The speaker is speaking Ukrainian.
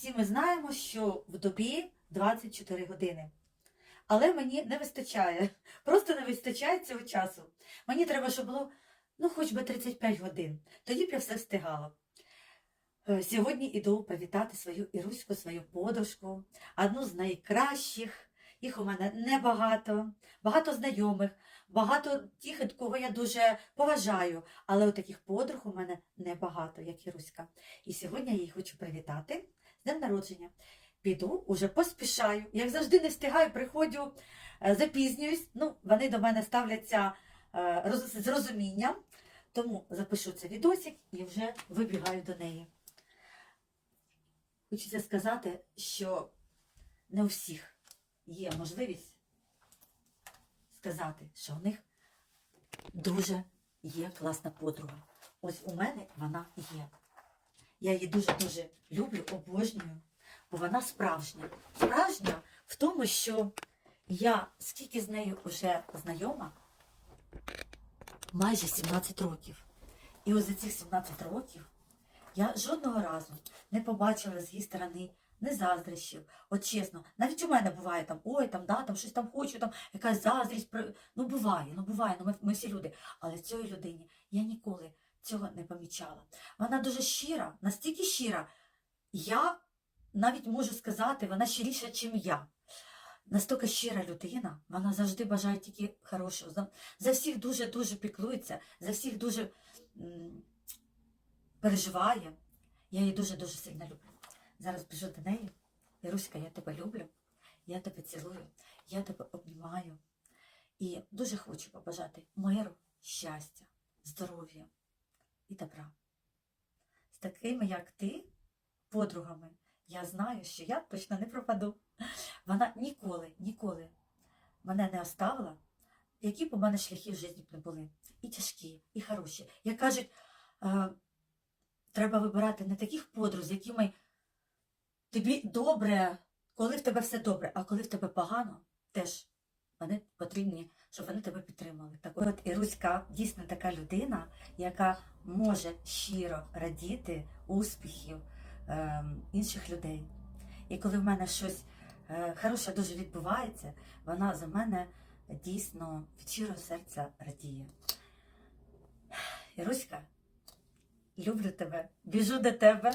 Всі ми знаємо, що в добі 24 години. Але мені не вистачає, просто не вистачає цього часу. Мені треба, щоб було ну, хоч би 35 годин. Тоді б я все встигала. Е, Сьогодні іду привітати свою Іруську, свою подружку, одну з найкращих. Їх у мене небагато, багато знайомих, багато тих, кого я дуже поважаю. Але таких подруг у мене небагато, як Іруська. І сьогодні я її хочу привітати з днем народження. Піду, уже поспішаю. Як завжди не встигаю, приходжу, е, запізнююсь. Ну, вони до мене ставляться е, з розумінням. Тому запишу цей відосик і вже вибігаю до неї. Хочеться сказати, що не у всіх є можливість сказати, що у них дуже є класна подруга. Ось у мене вона є. Я її дуже-дуже люблю, обожнюю, бо вона справжня. Справжня в тому, що я скільки з нею вже знайома, майже 17 років. І ось за цих 17 років я жодного разу не побачила з її сторони не заздрощів. От чесно, навіть у мене буває там, ой, там, да, там щось там хочу, там якась заздрість. Ну буває, ну буває, ну ми, ми всі люди. Але цій людині я ніколи цього не помічала. Вона дуже щира, настільки щира. Я навіть можу сказати, вона щиріша, ніж я. Настільки щира людина, вона завжди бажає тільки хорошого. За, за всіх дуже-дуже піклується, за всіх дуже м, переживає. Я її дуже-дуже сильно люблю. Зараз біжу до неї. Іруська, я тебе люблю, я тебе цілую, я тебе обнімаю. І дуже хочу побажати миру, щастя, здоров'я і добра. З такими, як ти, подругами, я знаю, що я точно не пропаду. Вона ніколи, ніколи мене не оставила, які б у мене шляхи в житті не були. І тяжкі, і хороші. Як кажуть, е, треба вибирати не таких подруг, з якими тобі добре, коли в тебе все добре, а коли в тебе погано, теж вони потрібні, щоб вони тебе підтримали. Так от Іруська дійсно така людина, яка може щиро радіти успіхів ем, інших людей. І коли в мене щось е, хороше дуже відбувається, вона за мене дійсно від щирого серця радіє. Іруська, люблю тебе, біжу до тебе.